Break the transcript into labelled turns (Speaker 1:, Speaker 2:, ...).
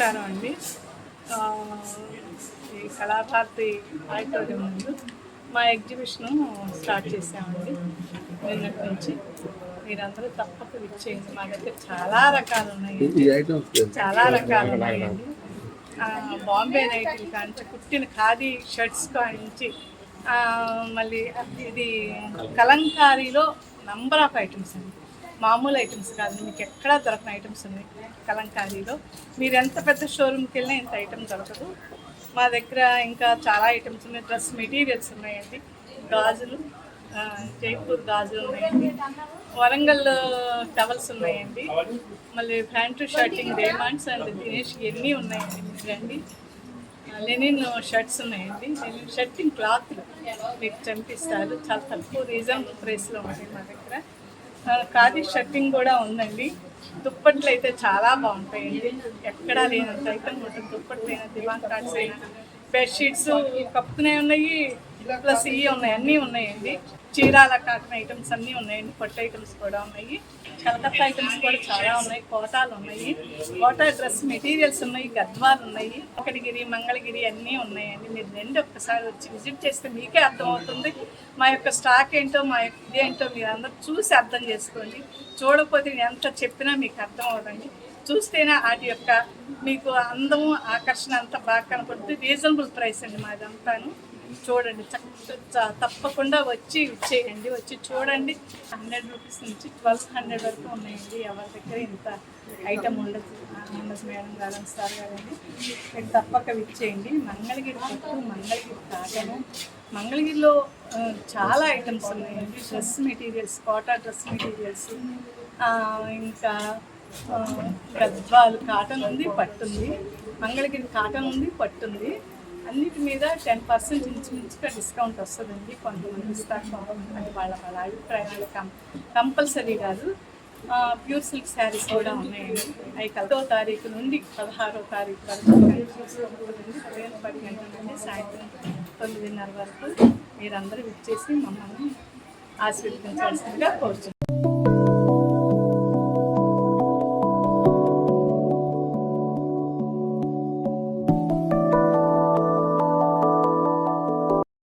Speaker 1: నమస్కారం అండి. ఈ కళాభారతి ఆడిటోరియం ముందు మా ఎగ్జిబిషన్ స్టార్ట్ చేసామండి నిన్నటి నుంచి మీరందరూ తప్పక విచ్చేయండి మా దగ్గర చాలా రకాలు ఉన్నాయి చాలా రకాలు ఉన్నాయండి. బాంబే నైట్లు కానీ కుట్టిన ఖాదీ షర్ట్స్ కానించి మళ్ళీ ఇది కలంకారీలో నంబర్ ఆఫ్ ఐటమ్స్ అండి. మామూలు ఐటమ్స్ కాదు. మీకు ఎక్కడా దొరకని ఐటమ్స్ ఉన్నాయి కలంకారీలో. మీరు ఎంత పెద్ద షోరూమ్కి వెళ్ళినా ఇంత ఐటమ్ దొరకదు. మా దగ్గర ఇంకా చాలా ఐటమ్స్ ఉన్నాయి. డ్రెస్ మెటీరియల్స్ ఉన్నాయండి. గాజులు జైపూర్ గాజులు ఉన్నాయండి. వరంగల్ టవల్స్ ఉన్నాయండి. మళ్ళీ pant shirting diamonds and Dinesh ఇవన్నీ ఉన్నాయండి? మీకు రండి. లెనిన్ షర్ట్స్ ఉన్నాయండి. లెనిన్ షర్టింగ్ క్లాత్ మీకు చంపిస్తారు. చాలా తక్కువ రీజనబుల్ ప్రైస్లో ఉంటాయి మా దగ్గర. ఖాదీ షర్టింగ్ కూడా ఉందండి. దుప్పట్లు అయితే చాలా బాగుంటాయండి. ఎక్కడా లేనంత అయితే ఉంటుంది దుప్పట్లు అయినా దివాన్ కార్డ్స్ అయినా బెడ్షీట్స్ కప్పుతున్నాయి ఉన్నాయి ప్లస్ ఇవి ఉన్నాయి అన్నీ ఉన్నాయండి. చీరాల కాటన్ ఐటమ్స్ అన్నీ ఉన్నాయండి పట్టు ఐటమ్స్ కూడా ఉన్నాయి. కలకత్తా ఐటమ్స్ కూడా చాలా ఉన్నాయి కోటాలు ఉన్నాయి. కోటా డ్రెస్ మెటీరియల్స్ ఉన్నాయి గద్వాలు ఉన్నాయి. ఒకటిగిరి మంగళగిరి అన్నీ ఉన్నాయండి. మీరు రెండు ఒక్కసారి వచ్చి విజిట్ చేస్తే మీకే అర్థమవుతుంది. మా యొక్క స్టాక్ ఏంటో మా యొక్క ఇదేంటో మీరు అందరూ చూసి అర్థం చేసుకోండి. చూడకపోతే నేను ఎంత చెప్పినా మీకు అర్థం అవ్వదండి. చూస్తేనే వాటి యొక్క మీకు అందము ఆకర్షణ అంతా బాగా కనపడుతుంది. రీజనబుల్ ప్రైస్ అండి మాదంతాను చూడండి తప్పకుండా వచ్చి ఇచ్చేయండి వచ్చి చూడండి. హండ్రెడ్ రూపీస్ నుంచి ట్వెల్వ్ హండ్రెడ్ వరకు ఉన్నాయండి. ఎవరి దగ్గర ఇంత ఐటమ్ ఉండదు. ఉండదు మేడం గారు సార్ గారండి మీరు తప్పక ఇచ్చేయండి మంగళగిరి పట్టు మంగళగిరి కాటను. మంగళగిరిలో చాలా ఐటమ్స్ ఉన్నాయండి. Dress materials Kota dress materials ఇంకా గద్వాలు కాటన్ ఉంది పట్టు ఉంది. మంగళగిరి కాటన్ ఉంది పట్టు ఉంది. అన్నిటి మీద టెన్ పర్సెంట్ ఇంచుమించుగా డిస్కౌంట్ వస్తుందండి కొంతమంది ఇస్తారు అంటే అది వాళ్ళ వాళ్ళ అభిప్రాయాలు కం కంపల్సరీ కాదు. ప్యూర్ సిల్క్ శారీస్ కూడా ఉన్నాయండి. అవి పదో తారీఖు నుండి పదహారో తారీఖు వరకు ఉదయం పది గంటల నుండి సాయంత్రం తొమ్మిదిన్నర వరకు మీరందరూ విచ్చేసి మమ్మల్ని ఆశీర్వదించాల్సిందిగా కోరుచున్నాను